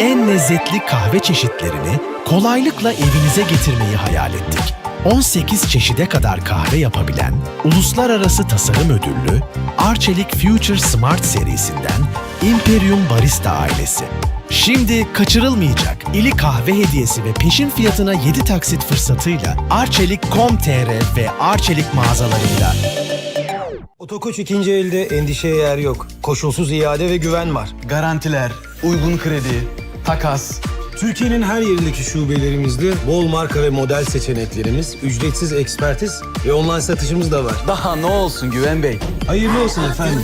en lezzetli kahve çeşitlerini kolaylıkla evinize getirmeyi hayal ettik. 18 çeşide kadar kahve yapabilen, uluslararası tasarım ödüllü Arçelik Future Smart serisinden Imperium Barista ailesi. Şimdi kaçırılmayacak ili kahve hediyesi ve peşin fiyatına 7 taksit fırsatıyla Arçelik.com.tr ve Arçelik mağazalarında Otokoç ikinci elde endişeye yer yok. Koşulsuz iade ve güven var. Garantiler, uygun kredi, takas. Türkiye'nin her yerindeki şubelerimizde bol marka ve model seçeneklerimiz, ücretsiz ekspertiz ve online satışımız da var. Daha ne olsun Güven Bey? Hayırlı olsun efendim.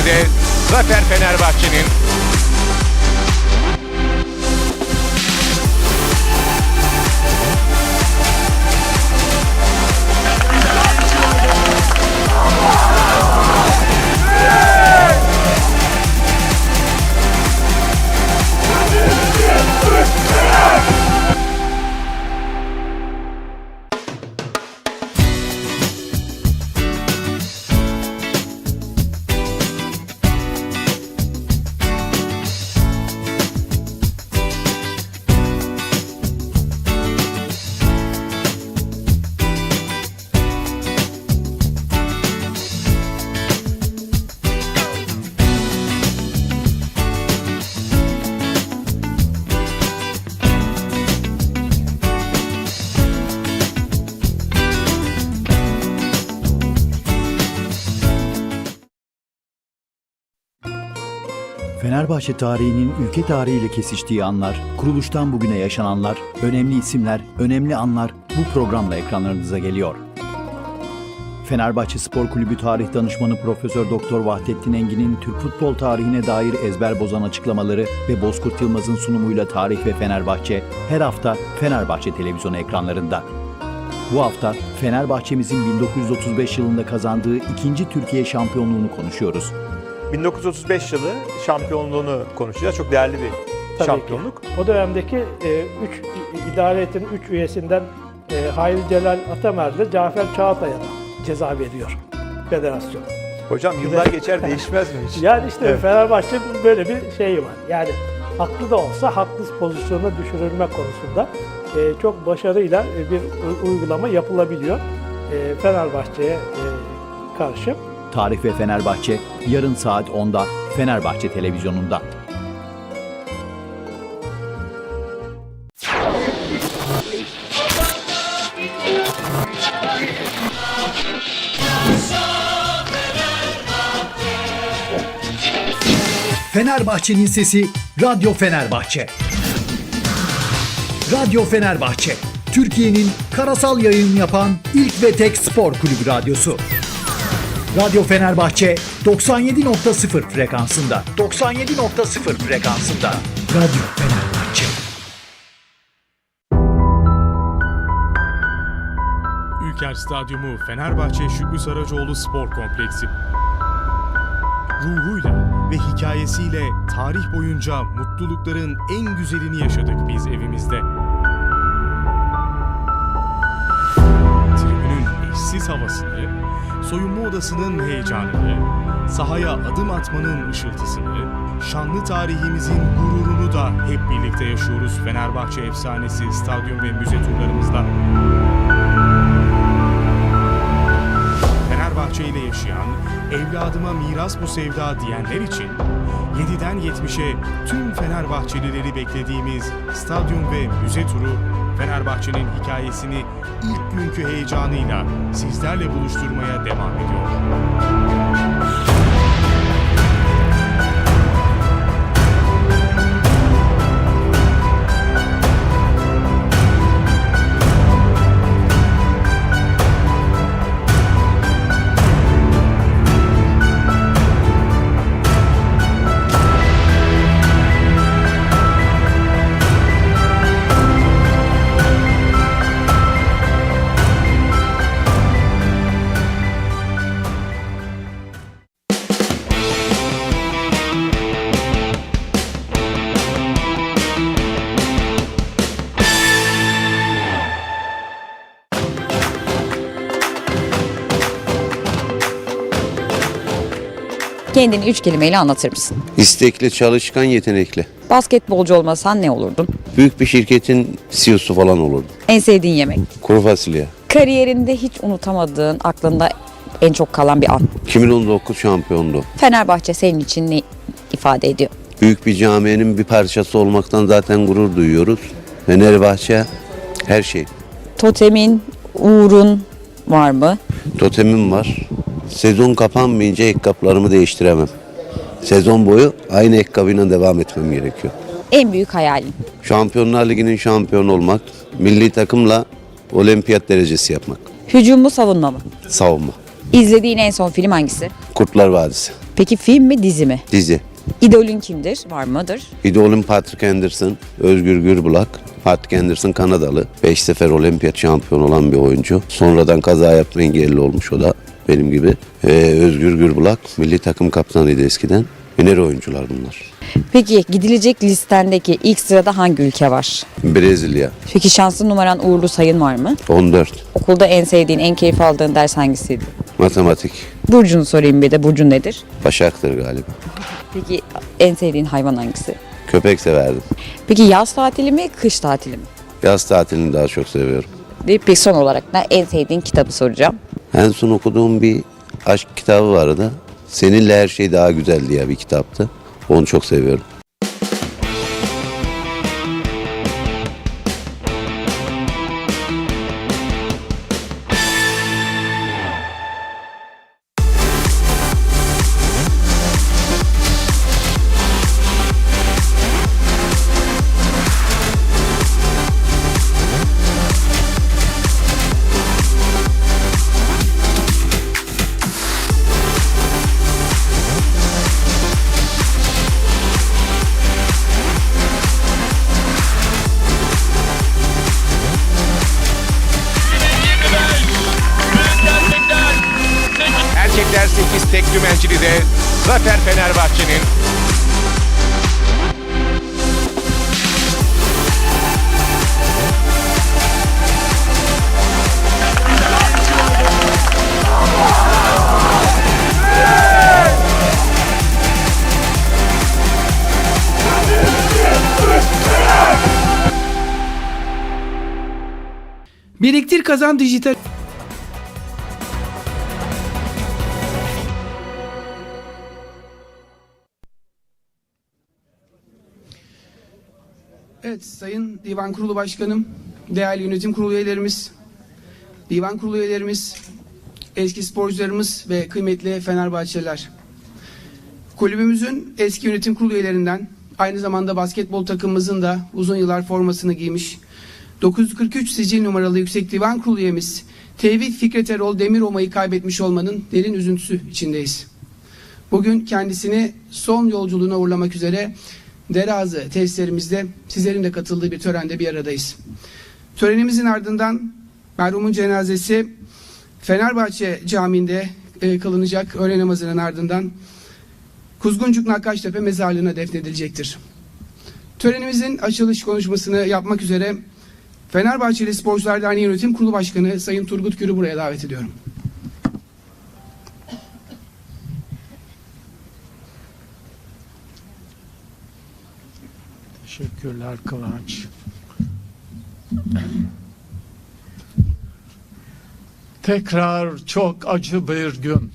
Dümencili'de Zafer Fenerbahçe'nin Fenerbahçe tarihinin ülke tarihiyle kesiştiği anlar, kuruluştan bugüne yaşananlar, önemli isimler, önemli anlar bu programla ekranlarınıza geliyor. Fenerbahçe Spor Kulübü Tarih Danışmanı Profesör Doktor Vahdettin Engin'in Türk futbol tarihine dair ezber bozan açıklamaları ve Bozkurt Yılmaz'ın sunumuyla Tarih ve Fenerbahçe her hafta Fenerbahçe televizyonu ekranlarında. Bu hafta Fenerbahçemizin 1935 yılında kazandığı ikinci Türkiye şampiyonluğunu konuşuyoruz. 1935 yılı şampiyonluğunu konuşacağız. Çok değerli bir Tabii şampiyonluk. Ki. O dönemdeki e, üç idare heyetin üç üyesinden e, Hayri Celal Atamer'le Cafer Çağatay'a da ceza veriyor federasyon. Hocam yıllar geçer değişmez mi hiç? Yani işte Evet. Fenerbahçe böyle bir şey var. Yani haklı da olsa haksız pozisyona düşürülme konusunda e, çok başarıyla e, bir uygulama yapılabiliyor e, Fenerbahçe'ye e, karşı. Tarih ve Fenerbahçe yarın saat 10'da Fenerbahçe televizyonunda. Fenerbahçe'nin sesi Radyo Fenerbahçe. Radyo Fenerbahçe. Türkiye'nin karasal yayın yapan ilk ve tek spor kulübü radyosu. Radyo Fenerbahçe 97.0 frekansında. 97.0 frekansında. Radyo Fenerbahçe. Ülker Stadyumu Fenerbahçe Şükrü Saracoğlu Spor Kompleksi. Ruhuyla ve hikayesiyle tarih boyunca mutlulukların en güzelini yaşadık biz evimizde. Eşsiz havasını, soyunma odasının heyecanını, sahaya adım atmanın ışıltısını, şanlı tarihimizin gururunu da hep birlikte yaşıyoruz Fenerbahçe efsanesi stadyum ve müze turlarımızda. Fenerbahçe ile yaşayan, evladıma miras bu sevda diyenler için 7'den 70'e tüm Fenerbahçelileri beklediğimiz stadyum ve müze turu Fenerbahçe'nin hikayesini ilk günkü heyecanıyla sizlerle buluşturmaya devam ediyor. Kendini üç kelimeyle anlatır mısın? İstekli, çalışkan, yetenekli. Basketbolcu olmasan ne olurdun? Büyük bir şirketin CEO'su falan olurdu. En sevdiğin yemek? Kuru fasulye. Kariyerinde hiç unutamadığın, aklında en çok kalan bir an. 2019 şampiyonluğu. Fenerbahçe senin için ne ifade ediyor? Büyük bir camianın bir parçası olmaktan zaten gurur duyuyoruz. Fenerbahçe her şey. Totemin, uğrun var mı? Totemim var. Sezon kapanmayınca ayakkabılarımı değiştiremem. Sezon boyu aynı ayakkabıyla devam etmem gerekiyor. En büyük hayalin? Şampiyonlar Ligi'nin şampiyonu olmak, milli takımla olimpiyat derecesi yapmak. Hücum mu savunma mı? Savunma. İzlediğin en son film hangisi? Kurtlar Vadisi. Peki film mi dizi mi? Dizi. İdolün kimdir? Var mıdır? İdolüm Patrick Anderson, Özgür Gürbulak. Patrick Anderson Kanadalı. 5 sefer olimpiyat şampiyonu olan bir oyuncu. Sonradan kaza yapma engelli olmuş o da benim gibi. Ee, Özgür Gürbulak milli takım kaptanıydı eskiden. Öneri oyuncular bunlar. Peki gidilecek listendeki ilk sırada hangi ülke var? Brezilya Peki şanslı numaran uğurlu sayın var mı? 14. Okulda en sevdiğin, en keyif aldığın ders hangisiydi? Matematik. Burcunu sorayım bir de. Burcun nedir? Başaktır galiba. Peki en sevdiğin hayvan hangisi? Köpek severdim. Peki yaz tatili mi, kış tatili mi? Yaz tatilini daha çok seviyorum. Ve peki son olarak da en sevdiğin kitabı soracağım. En son okuduğum bir aşk kitabı vardı. Seninle her şey daha güzel diye bir kitaptı. Onu çok seviyorum. Zafer Fenerbahçe'nin. Biriktir kazan dijital Evet, Sayın Divan Kurulu Başkanım, değerli yönetim kurulu üyelerimiz, divan kurulu üyelerimiz, eski sporcularımız ve kıymetli Fenerbahçeliler. Kulübümüzün eski yönetim kurulu üyelerinden, aynı zamanda basketbol takımımızın da uzun yıllar formasını giymiş, 943 sicil numaralı Yüksek Divan Kurulu üyemiz Tevfik Fikret Erol Demiroma'yı kaybetmiş olmanın derin üzüntüsü içindeyiz. Bugün kendisini son yolculuğuna uğurlamak üzere Derazı tesislerimizde sizlerin de katıldığı bir törende bir aradayız. Törenimizin ardından merhumun cenazesi Fenerbahçe Camii'nde e, kılınacak öğle namazının ardından Kuzguncuk Nakkaştepe mezarlığına defnedilecektir. Törenimizin açılış konuşmasını yapmak üzere Fenerbahçeli Sporcular Derneği Yönetim Kurulu Başkanı Sayın Turgut Gür'ü buraya davet ediyorum. Teşekkürler Kıvanç. Tekrar çok acı bir gün.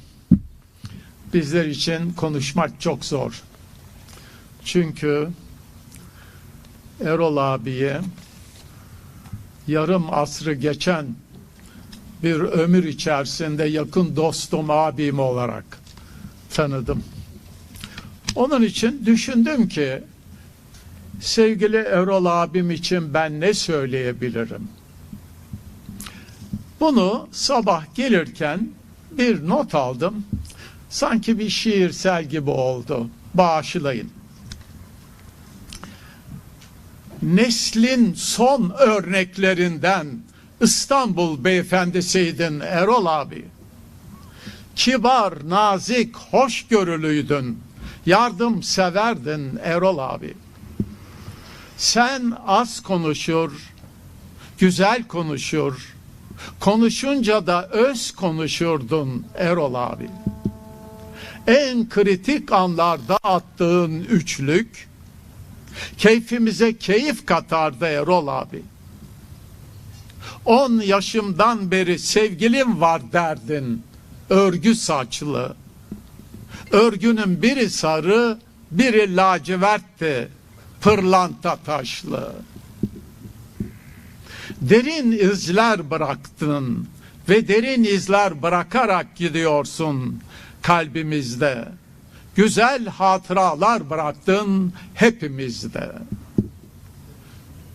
Bizler için konuşmak çok zor. Çünkü Erol abiye yarım asrı geçen bir ömür içerisinde yakın dostum abim olarak tanıdım. Onun için düşündüm ki sevgili Erol abim için ben ne söyleyebilirim? Bunu sabah gelirken bir not aldım. Sanki bir şiirsel gibi oldu. Bağışlayın. Neslin son örneklerinden İstanbul beyefendisiydin Erol abi. Kibar, nazik, hoşgörülüydün. Yardım severdin Erol abi. Sen az konuşur, güzel konuşur, konuşunca da öz konuşurdun Erol abi. en kritik anlarda attığın üçlük keyfimize keyif katardı Erol abi. 10 yaşımdan beri sevgilim var derdin. Örgü saçlı. Örgünün biri sarı, biri lacivertti. Pırlanta taşlı. Derin izler bıraktın ve derin izler bırakarak gidiyorsun kalbimizde. Güzel hatıralar bıraktın hepimizde.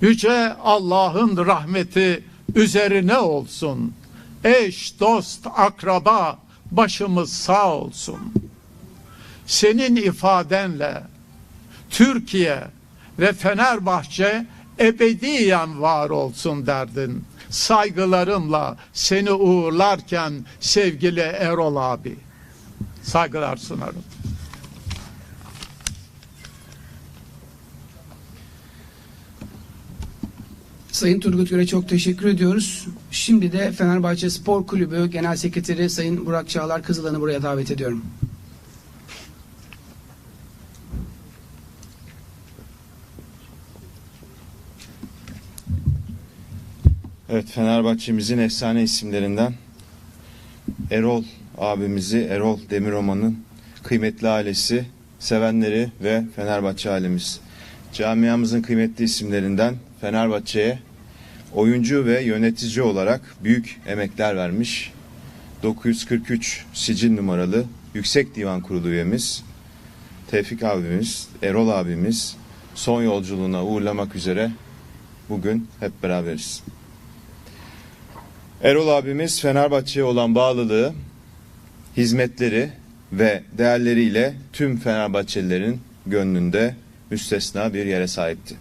Yüce Allah'ın rahmeti üzerine olsun. Eş, dost, akraba başımız sağ olsun. Senin ifadenle Türkiye ve Fenerbahçe ebediyen var olsun derdin. Saygılarımla seni uğurlarken sevgili Erol abi. Saygılar sunarım. Sayın Turgut Gür'e çok teşekkür ediyoruz. Şimdi de Fenerbahçe Spor Kulübü Genel Sekreteri Sayın Burak Çağlar Kızılan'ı buraya davet ediyorum. Evet Fenerbahçe'mizin efsane isimlerinden Erol abimizi, Erol Demiroman'ın kıymetli ailesi, sevenleri ve Fenerbahçe ailemiz. Camiamızın kıymetli isimlerinden Fenerbahçe'ye oyuncu ve yönetici olarak büyük emekler vermiş 943 sicil numaralı Yüksek Divan Kurulu üyemiz Tevfik abimiz, Erol abimiz son yolculuğuna uğurlamak üzere bugün hep beraberiz. Erol abimiz Fenerbahçe'ye olan bağlılığı, hizmetleri ve değerleriyle tüm Fenerbahçelilerin gönlünde müstesna bir yere sahipti.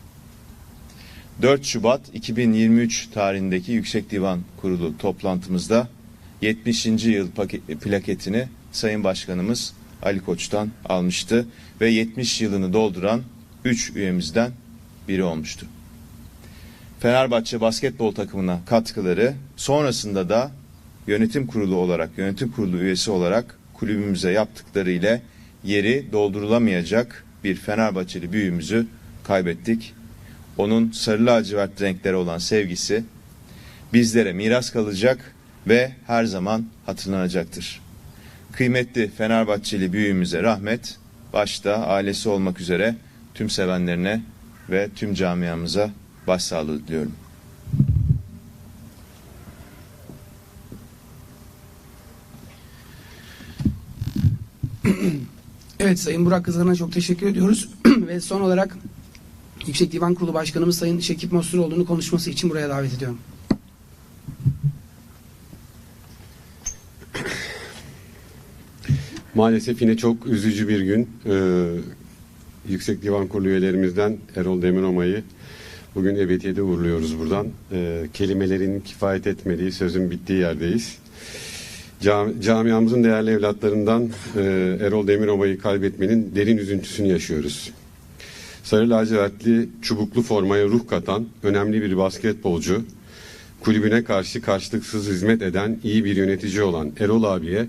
4 Şubat 2023 tarihindeki Yüksek Divan Kurulu toplantımızda 70. yıl plaketini Sayın Başkanımız Ali Koç'tan almıştı ve 70 yılını dolduran 3 üyemizden biri olmuştu. Fenerbahçe basketbol takımına katkıları sonrasında da yönetim kurulu olarak, yönetim kurulu üyesi olarak kulübümüze yaptıkları ile yeri doldurulamayacak bir Fenerbahçeli büyüğümüzü kaybettik. Onun sarı lacivert renklere olan sevgisi bizlere miras kalacak ve her zaman hatırlanacaktır. Kıymetli Fenerbahçeli büyüğümüze rahmet, başta ailesi olmak üzere tüm sevenlerine ve tüm camiamıza başsağlığı diliyorum. Evet Sayın Burak Kızılan'a çok teşekkür ediyoruz. Ve son olarak Yüksek Divan Kurulu Başkanımız Sayın Şekip Mosturoğlu'nu konuşması için buraya davet ediyorum. Maalesef yine çok üzücü bir gün. Ee, Yüksek Divan Kurulu üyelerimizden Erol Demiromay'ı bugün ebediyede uğurluyoruz buradan. Ee, kelimelerin kifayet etmediği, sözün bittiği yerdeyiz. Cam- camiamızın değerli evlatlarından e, Erol Demiromay'ı kaybetmenin derin üzüntüsünü yaşıyoruz. Sarı lacivertli çubuklu formaya ruh katan önemli bir basketbolcu, kulübüne karşı karşılıksız hizmet eden iyi bir yönetici olan Erol abiye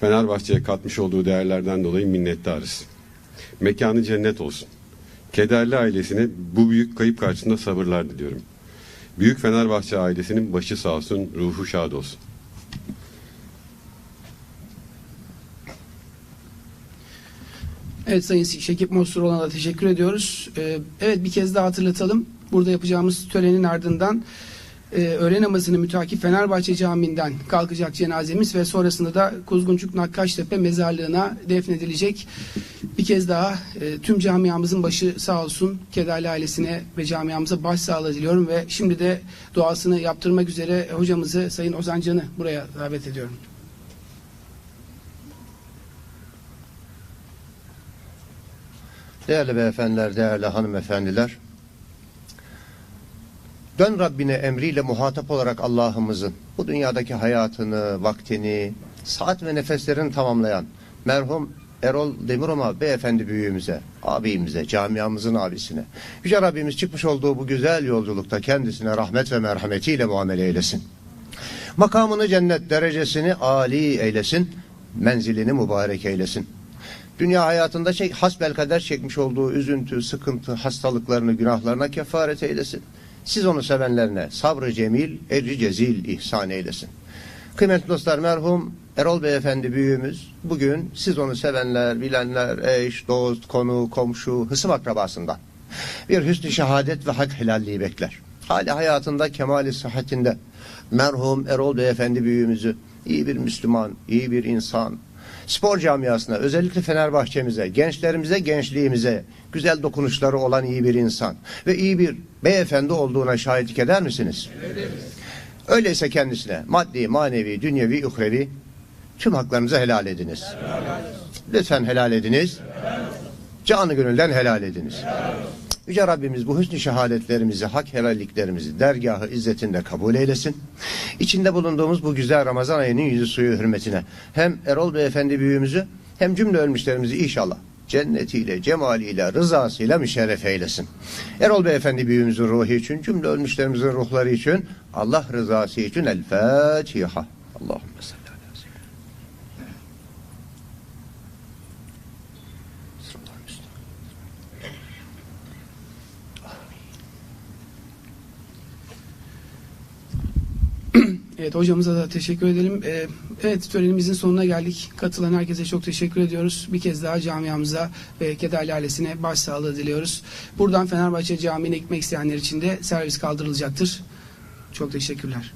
Fenerbahçe'ye katmış olduğu değerlerden dolayı minnettarız. Mekanı cennet olsun. Kederli ailesine bu büyük kayıp karşısında sabırlar diliyorum. Büyük Fenerbahçe ailesinin başı sağ olsun, ruhu şad olsun. Evet Sayın Şekip Mosturoğlu'na da teşekkür ediyoruz. Ee, evet bir kez daha hatırlatalım. Burada yapacağımız törenin ardından e, öğle namazını mütakip Fenerbahçe Camii'nden kalkacak cenazemiz ve sonrasında da Kuzguncuk Nakkaştepe mezarlığına defnedilecek. Bir kez daha e, tüm camiamızın başı sağ olsun. Kederli ailesine ve camiamıza başsağlığı diliyorum ve şimdi de duasını yaptırmak üzere hocamızı Sayın Ozan Can'ı buraya davet ediyorum. Değerli beyefendiler, değerli hanımefendiler. Dön Rabbine emriyle muhatap olarak Allah'ımızın bu dünyadaki hayatını, vaktini, saat ve nefeslerini tamamlayan merhum Erol Demiroma beyefendi büyüğümüze, abimize, camiamızın abisine, Yüce Rabbimiz çıkmış olduğu bu güzel yolculukta kendisine rahmet ve merhametiyle muamele eylesin. Makamını cennet derecesini âli eylesin, menzilini mübarek eylesin. Dünya hayatında çek, hasbelkader çekmiş olduğu üzüntü, sıkıntı, hastalıklarını, günahlarına kefaret eylesin. Siz onu sevenlerine sabrı cemil, ecri cezil ihsan eylesin. Kıymetli dostlar merhum Erol Beyefendi büyüğümüz bugün siz onu sevenler, bilenler, eş, dost, konu, komşu, hısım akrabasından bir hüsnü şehadet ve hak helalliği bekler. Hali hayatında kemali sıhhatinde merhum Erol Beyefendi büyüğümüzü iyi bir Müslüman, iyi bir insan, spor camiasına, özellikle Fenerbahçemize, gençlerimize, gençliğimize güzel dokunuşları olan iyi bir insan ve iyi bir beyefendi olduğuna şahitlik eder misiniz? Öyleyse kendisine maddi, manevi, dünyevi, uhrevi tüm haklarınızı helal ediniz. Lütfen helal ediniz. Canı gönülden helal ediniz. Yüce Rabbimiz bu hüsnü şehadetlerimizi, hak helalliklerimizi dergahı izzetinde kabul eylesin. İçinde bulunduğumuz bu güzel Ramazan ayının yüzü suyu hürmetine hem Erol Beyefendi büyüğümüzü hem cümle ölmüşlerimizi inşallah cennetiyle, cemaliyle, rızasıyla müşerref eylesin. Erol Beyefendi büyüğümüzün ruhu için, cümle ölmüşlerimizin ruhları için, Allah rızası için El Fatiha. Allahümme salli ala Evet hocamıza da teşekkür edelim. Ee, evet törenimizin sonuna geldik. Katılan herkese çok teşekkür ediyoruz. Bir kez daha camiamıza ve kederli ailesine başsağlığı diliyoruz. Buradan Fenerbahçe Camii'ne gitmek isteyenler için de servis kaldırılacaktır. Çok teşekkürler.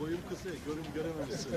Boyum kısa, görüm görememişsin.